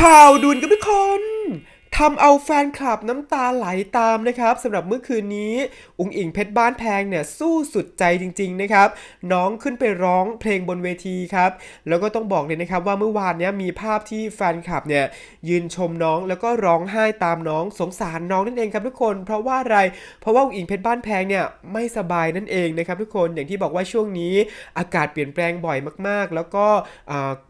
ข่าวด่วนกับทุกคน ทำเอาแฟนคลับน้ำตาไหลตามนะครับสำหรับเมื่อคืนนี้ อุงอิงเพชรบ้านแพงเนี่ยสู้สุดใจจริง ๆ นะครับ น้องขึ้นไปร้องเพลงบนเวทีครับ แล้วก็ต้องบอกเลยนะครับว่าเมื่อวานเนี้ยมีภาพที่แฟนคลับเนี่ยยืนชมน้องแล้วก็ร้องไห้ตามน้องสงสารน้องนั่นเองครับทุกคน เพราะว่าอะไรเพราะว่าอุงอิงเพชรบ้านแพงเนี่ยไม่สบายนั่นเองนะครับทุกคนอย่างที่บอกว่าช่วงนี้อากาศเปลี่ยนแปลงบ่อยมากๆ แล้วก็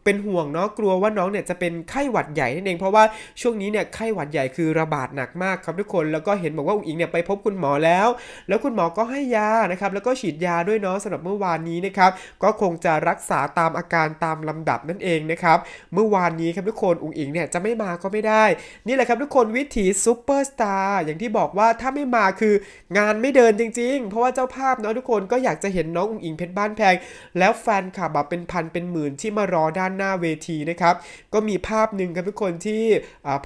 เป็นห่วงเนาะกลัวว่าน้องเนี่ยจะเป็นไข้หวัดใหญ่นั่นเองเพราะว่าช่วงนี้เนี่ยไข้หวัดใหญ่คือระบาดหนักมากครับทุกคนแล้วก็เห็นบอกว่าอุ๋งอิงเนี่ยไปพบคุณหมอแล้ว แล้วคุณหมอก็ให้ยานะครับแล้วก็ฉีดยาด้วยเนาะสำหรับเมื่อวานนี้นะครับก็คงจะรักษาตามอาการตามลำดับนั่นเองนะครับเมื่อวานนี้ครับทุกคนอุ๋งอิงเนี่ยจะไม่มาก็ไม่ได้ นี่แหละครับทุกคนวิถีซูเปอร์สตาร์อย่างที่บอกว่าถ้าไม่มาคืองานไม่เดินจริง ๆ เพราะว่าเจ้าภาพเนาะทุกคนก็อยากจะเห็นน้องอุ๋งอิงเพชรบ้านแพง แล้วแฟนคลับแบบเป็นพันเป็นหมื่นที่มารอด้านหน้าเวทีนะครับก็มีภาพหนึ่งครับทุกคนที่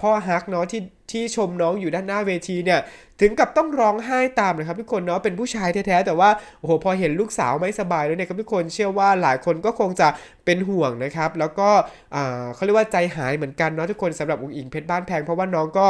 พ่อฮักเนาะที่ที่ชมน้องอยู่ด้านหน้าเวทีเนี่ยถึงกับต้องร้องไห้ตามนะครับทุกคนเนาะเป็นผู้ชายแท้ๆแต่ว่าโอ้โหพอเห็นลูกสาวไม่สบายแล้วเนี่ยครับทุกคนเชื่อว่าหลายคนก็คงจะเป็นห่วงนะครับ แล้วก็เขาเรียกว่าใจหายเหมือนกันเนาะทุกคนสำหรับอุ๋งอิงเพชรบ้านแพงเพราะว่าน้องก็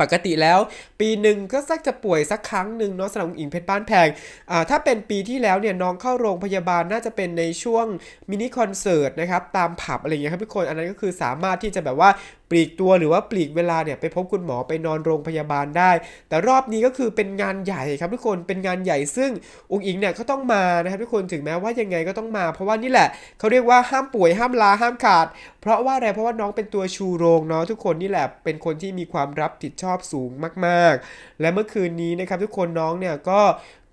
ปกติแล้วปีหนึ่งก็สักจะป่วยสักครั้งหนึ่งเนาะสำหรับอุ๋งอิงเพชรบ้านแพงอ่าถ้าเป็นปีที่แล้วเนี่ยน้องเข้าโรงพยาบาลน่าจะเป็นในช่วงมินิคอนเสิร์ตนะครับตามผับอะไรอย่างเงี้ยครับทุกคนอันนั้นก็คือสามารถที่จะแบบว่า ปลีกตัวหรือว่าปลีกเวลาเนี่ยไปพบคุณหมอไปนอนโรงพยาบาลได้ แต่รอบนี้ก็คือเป็นงานใหญ่ครับทุกคนเป็นงานใหญ่ซึ่งอุ๋งอิงเนี่ยก็ต้องมานะครับทุกคนถึงแม้ว่ายังไงก็ต้องมา เพราะว่านี่แหละเขาเรียกว่าห้ามป่วยห้ามลาห้ามขาด เพราะว่าอะไรเพราะว่าน้องเป็นตัวชูโรงเนาะทุกคนนี่แหละเป็นคนที่มีความรับผิดชอบสูงมาก ๆ และเมื่อคืนนี้นะครับทุกคนน้องเนี่ยก็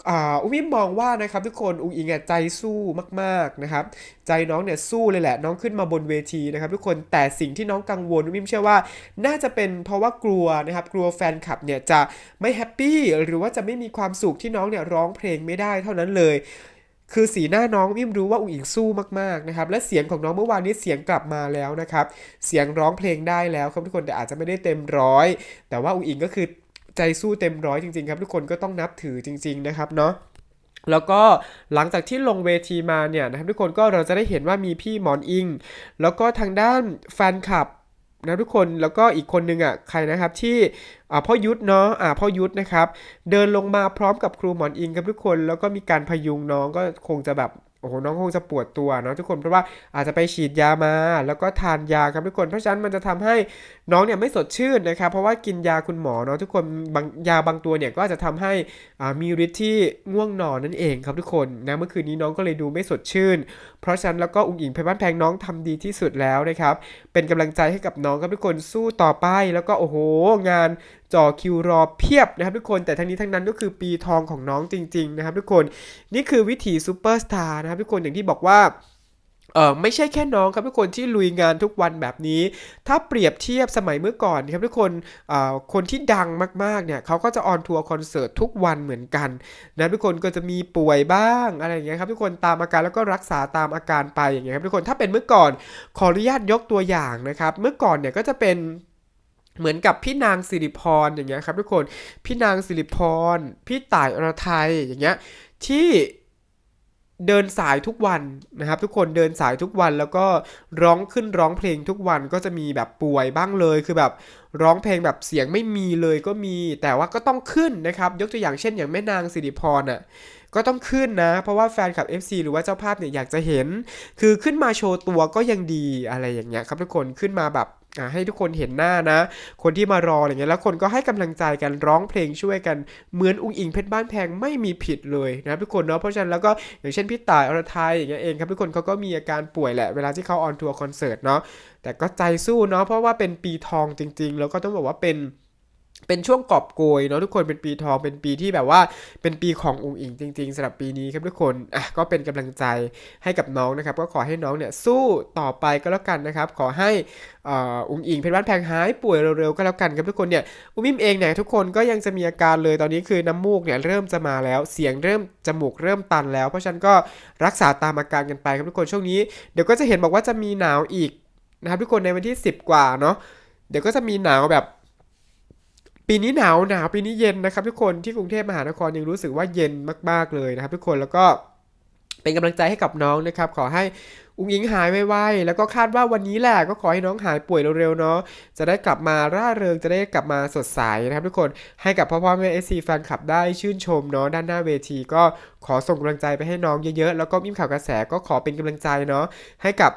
อุ้มอิมมองว่านะครับทุกคนอุ้งอิงอะใจสู้มากๆนะครับใจน้องเนี่ยสู้เลยแหละน้องขึ้นมาบนเวทีนะครับทุกคนแต่สิ่งที่น้องกังวลอุ้มอิมเชื่อว่า น่าจะเป็นเพราะว่ากลัวนะครับกลัวแฟนคลับเนี่ยจะไม่แฮปปี้หรือว่าจะไม่มีความสุขที่น้องเนี่ยร้องเพลงไม่ได้เท่านั้นเลยคือสีหน้าน้องวิมรู้ว่าอุ๋งอิงสู้มากๆนะครับและเสียงของน้องเมื่อวานนี้เสียงกลับมาแล้วนะครับเสียงร้องเพลงได้แล้วครับทุกคนแต่อาจจะไม่ได้เต็มร้อย แต่ว่าอุ๋งอิงก็คือ ใจสู้เต็มร้อยจริงๆครับทุกคนก็ต้องนับถือจริง ๆนะครับเนาะแล้วก็หลังจากที่ลงเวทีมาเนี่ยนะครับทุกคนก็เราจะได้เห็นว่ามีพี่หมอนอิง แล้วก็ทางด้านแฟนคลับนะทุกคนแล้วก็อีกคนนึงอะใครนะครับที่อ่าพ่อยุทธเนาะอ่าพ่อยุทธนะครับ เดินลงมาพร้อมกับครูหมอนอิงครับทุกคน แล้วก็มีการพยุงน้องก็คงจะแบบ โอ้โหน้องคงจะปวดตัวเนาะทุกคนเพราะว่าอาจจะไปฉีดยามา แล้วก็ทานยาครับทุกคนเพราะฉะนั้นมันจะทำให้น้องเนี่ยไม่สดชื่นนะครับเพราะว่ากินยาคุณหมอเนาะทุกคนบางยาบางตัวเนี่ยก็อาจจะทำให้มีฤทธิ์ที่ง่วงนอนนั่นเองครับทุกคนนะเมื่อคืนนี้น้องก็เลยดูไม่สดชื่น เพราะฉะนั้นแล้วก็อุ๋งอิงเพชรบ้านแพงน้องทำดีที่สุดแล้วนะครับเป็นกำลังใจให้กับน้องครับทุกคนสู้ต่อไปแล้วก็โอ้โหงาน จ่อคิวรอเพียบนะครับทุกคนแต่ทั้งนี้ทั้งนั้นก็คือปีทองของน้องจริง ๆ นะครับทุกคนนี่คือวิถีซูเปอร์สตาร์นะครับทุกคนอย่างที่บอกว่าเออไม่ใช่แค่น้องครับทุกคนที่ลุยงานทุกวันแบบนี้ ถ้าเปรียบเทียบสมัยเมื่อก่อนครับทุกคนเอ่อคนที่ดังมากๆเนี่ยเขาก็จะออนทัวร์คอนเสิร์ตทุกวันเหมือนกันนะทุกคนก็จะมีป่วยบ้างอะไรอย่างเงี้ยครับทุกคนตามอาการแล้วก็รักษาตามอาการไปอย่างเงี้ยครับทุกคนถ้าเป็นเมื่อก่อนขออนุญาตยกตัวอย่างนะครับเมื่อก่อนเนี่ยก็จะเป็น เหมือนกับพี่นางสิริพรอย่างเงี้ยครับทุกคนพี่นางสิริพร พี่ต่ายอรไทยอย่างเงี้ยที่เดินสายทุกวันนะครับ ทุกคนเดินสายทุกวันแล้วก็ร้องขึ้นร้องเพลงทุกวันก็จะมีแบบป่วยบ้างเลยคือแบบร้องเพลงแบบเสียงไม่มีเลยก็มี แต่ว่าก็ต้องขึ้นนะครับ ยกตัวอย่างเช่นอย่างแม่นางสิริพรอะก็ต้องขึ้นนะ เพราะว่าแฟนคลับ FC หรือว่าเจ้าภาพเนี่ยอยากจะเห็น คือขึ้นมาโชว์ตัวก็ยังดีอะไรอย่างเงี้ยครับทุกคนขึ้นมาแบบ ให้ทุกคนเห็นหน้านะ คนที่มารออะไรเงี้ยแล้วคนก็ให้กำลังใจกันร้องเพลงช่วยกันเหมือนอุ้งอิงเพชรบ้านแพงไม่มีผิดเลยนะทุกคนเนาะเพราะฉะนั้นแล้วก็อย่างเช่นพี่ต่ายอรไทยอย่างเงี้ยเองครับทุกคนเขาก็มีอาการป่วยแหละเวลาที่เขาออนทัวร์คอนเสิร์ตเนาะแต่ก็ใจสู้เนาะเพราะว่าเป็นปีทองจริง ๆ แล้วก็ต้องบอกว่าเป็น เป็นช่วงกอบโกยเนาะทุกคนเป็นปีทองเป็นปีที่แบบว่าเป็นปีของอุ๋งอิงจริงๆสำหรับปีนี้ครับทุกคนอะก็เป็นกำลังใจให้กับน้องนะครับ ก็ขอให้น้องเนี่ยสู้ต่อไปก็แล้วกันนะครับ ขอให้อ่ออุ๋งอิงเพชรบ้านแพงหายป่วยเร็วๆก็แล้วกันครับทุกคนเนี่ยอุ้มิมเองเนี่ยทุกคนก็ยังจะมีอาการเลยตอนนี้คือน้ำมูกเนี่ยเริ่มจะมาแล้วเสียงเริ่มจมูกเริ่มตันแล้ว เพราะฉะนั้นก็รักษาตามอาการกันไปครับทุกคนช่วงนี้เดี๋ยวก็จะเห็นบอกว่าจะมีหนาวอีกนะครับทุกคนในวันที่ 10 กว่าเนาะเดี๋ยวก็จะมีหนาวแบบ ปีนี้หนาวหนาวปีนี้เย็นนะครับ ทุกคนที่กรุงเทพมหานครยังรู้สึกว่าเย็นมาก ๆเลยนะครับ ทุกคนแล้วก็เป็นกำลังใจให้กับน้องนะครับ ขอให้อุ้งอิงหายไวๆแล้วก็คาดว่าวันนี้แหละก็ขอให้น้องหายป่วยเร็วๆเนาะจะได้กลับมาร่าเริงจะได้กลับมาสดใสนะครับ ทุกคนให้กับพ่อพ่อแม่เอซีแฟนคลับได้ชื่นชมเนาะด้านหน้าเวที ก็ขอส่งกำลังใจไปให้น้องเยอะๆแล้วก็มิมข่าวกระแสก็ขอเป็นกำลังใจเนาะให้กับ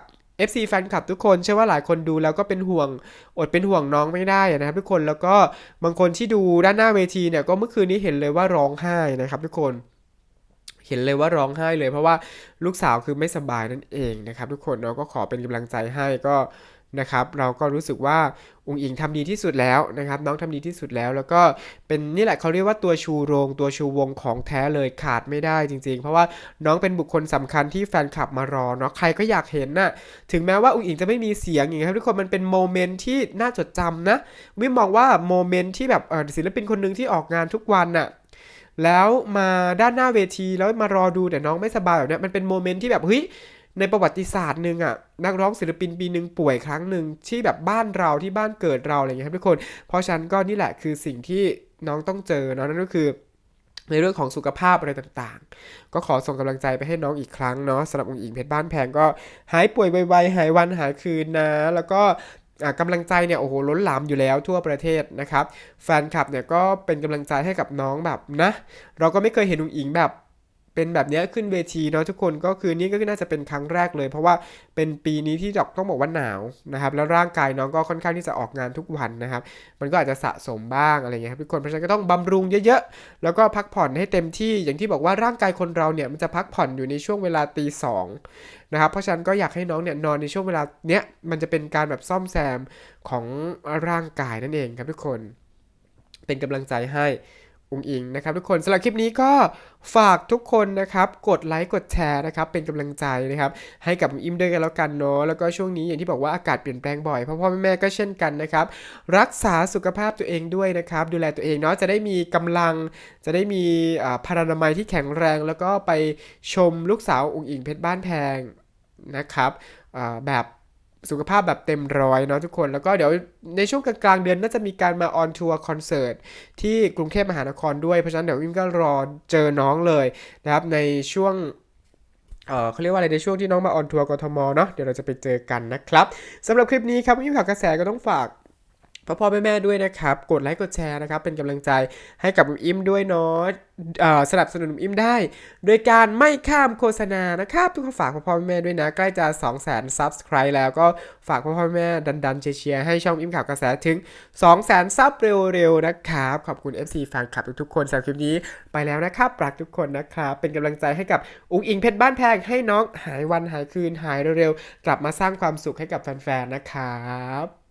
FC แฟนคลับทุกคนเชื่อว่าหลายคนดูแล้วก็เป็นห่วง อดเป็นห่วงน้องไม่ได้นะครับทุกคนแล้วก็บางคนที่ดูด้านหน้าเวทีเนี่ยก็เมื่อคืนนี้เห็นเลยว่าร้องไห้นะครับทุกคนเห็นเลยว่าร้องไห้เลยเพราะว่าลูกสาวคือไม่สบายนั่นเองนะครับทุกคนเราก็ขอเป็นกำลังใจให้ก็ นะครับเราก็รู้สึกว่าอุงอิงทำดีที่สุดแล้วนะครับ น้องทำดีที่สุดแล้ว แล้วก็เป็นนี่แหละเขาเรียกว่าตัวชูโรง ตัวชูวงของแท้เลยขาดไม่ได้จริง ๆ เพราะว่าน้องเป็นบุคคลสำคัญที่แฟนคลับมารอเนาะใครก็อยากเห็นน่ะถึงแม้ว่าอุงอิงจะไม่มีเสียงอย่างเงี้ยครับทุกคนมันเป็นโมเมนต์ที่น่าจดจำนะวิมมองว่าโมเมนต์ที่แบบศิลปินคนหนึ่งที่ออกงานทุกวันน่ะแล้วมาด้านหน้าเวทีแล้วมารอดูแต่น้องไม่สบายแบบเนี้ยมันเป็นโมเมนต์ที่แบบเฮ้ย ในประวัติศาสตร์หนึ่งอะนักร้องศิลปินปีหนึ่งป่วยครั้งหนึ่งที่แบบบ้านเราที่บ้านเกิดเราอะไรอย่างเงี้ยครับทุกคน เพราะฉะนั้นก็นี่แหละคือสิ่งที่น้องต้องเจอเนาะนั่นก็คือในเรื่องของสุขภาพอะไรต่างๆ ก็ขอส่งกำลังใจไปให้น้องอีกครั้งเนาะสำหรับองค์อิงเพชรบ้านแพงก็หายป่วยไวๆหายวันหายคืนนะ แล้วก็อะกำลังใจเนี่ยโอ้โหล้นหลามอยู่แล้วทั่วประเทศนะครับ แฟนคลับเนี่ยก็เป็นกำลังใจให้กับน้องแบบนะ เราก็ไม่เคยเห็นอุ๋งอิงแบบ เป็นแบบนี้ขึ้นเวทีเนาะทุกคนก็คือนี่ก็น่าจะเป็นครั้งแรกเลย เพราะว่าเป็นปีนี้ที่ต้องบอกว่าหนาวนะครับแล้วร่างกายน้องก็ค่อนข้างที่จะออกงานทุกวันนะครับ มันก็อาจจะสะสมบ้างอะไรเงี้ยครับทุกคนเพราะฉะนั้นก็ต้องบำรุงเยอะๆ แล้วก็พักผ่อนให้เต็มที่อย่างที่บอกว่าร่างกายคนเราเนี่ยมันจะพักผ่อนอยู่ในช่วงเวลาตีสองนะครับเพราะฉะนั้นก็อยากให้น้องเนี่ยนอนในช่วงเวลาเนี้ยมันจะเป็นการแบบซ่อมแซมของร่างกายนั่นเองครับทุกคน เป็นกำลังใจให้ อุงอิงนะครับทุกคนสำหรับคลิปนี้ก็ฝากทุกคนนะครับกดไลค์กดแชร์นะครับเป็นกำลังใจนะครับให้กับอิมด้วยกันแล้วกันเนาะแล้วก็ช่วงนี้อย่างที่บอกว่าอากาศเปลี่ยนแปลงบ่อยพ่อพ่อแม่แม่ก็เช่นกันนะครับรักษาสุขภาพตัวเองด้วยนะครับดูแลตัวเองเนาะจะได้มีกำลัง จะได้มีอ่าพลานามัยที่แข็งแรง แล้วก็ไปชมลูกสาวอุงอิงเพชรบ้านแพงนะครับแบบ สุขภาพแบบเต็มร้อยเนาะทุกคน แล้วก็เดี๋ยวในช่วงกลางๆเดือนน่าจะมีการมาออนทัวร์คอนเสิร์ตที่กรุงเทพมหานครด้วย เพราะฉะนั้นเดี๋ยวอิมก็รอเจอน้องเลยนะครับในช่วงเเขาเรียกว่าอะไรในช่วงที่น้องมาออนทัวร์กทมเนาะเดี๋ยวเราจะไปเจอกันนะครับสำหรับคลิปนี้ครับอิมข่าวกระแสก็ต้องฝาก พ่อพ่อแม่แม่ด้วยนะครับ กดไลค์กดแชร์นะครับ เป็นกำลังใจให้กับอิมด้วยเนาะอ่อสนับสนุนอิมได้ โดยการไม่ข้ามโฆษณานะครับ ทุกคนฝากพ่อพ่อแม่แม่ด้วยนะ ใกล้จะ 2 0 0 0 0 0 Subscribe แล้วก็ฝากพ่อพ่อแม่ดันๆเชียร์ให้ช่องอิมข่าวกระแสถึง 2 0 0 0 0 0ซับเร็วๆนะครับ ขอบคุณ FC แฟนคลับทุกๆคนสำหรับคลิปนี้ไปแล้วนะครับรักทุกคนนะครับ เป็นกำลังใจให้กับอุ้งอิงเพชรบ้านแพงให้น้องหายวันหายคืนหายเร็วๆกลับมาสร้างความสุขให้กับแฟนๆนะครับ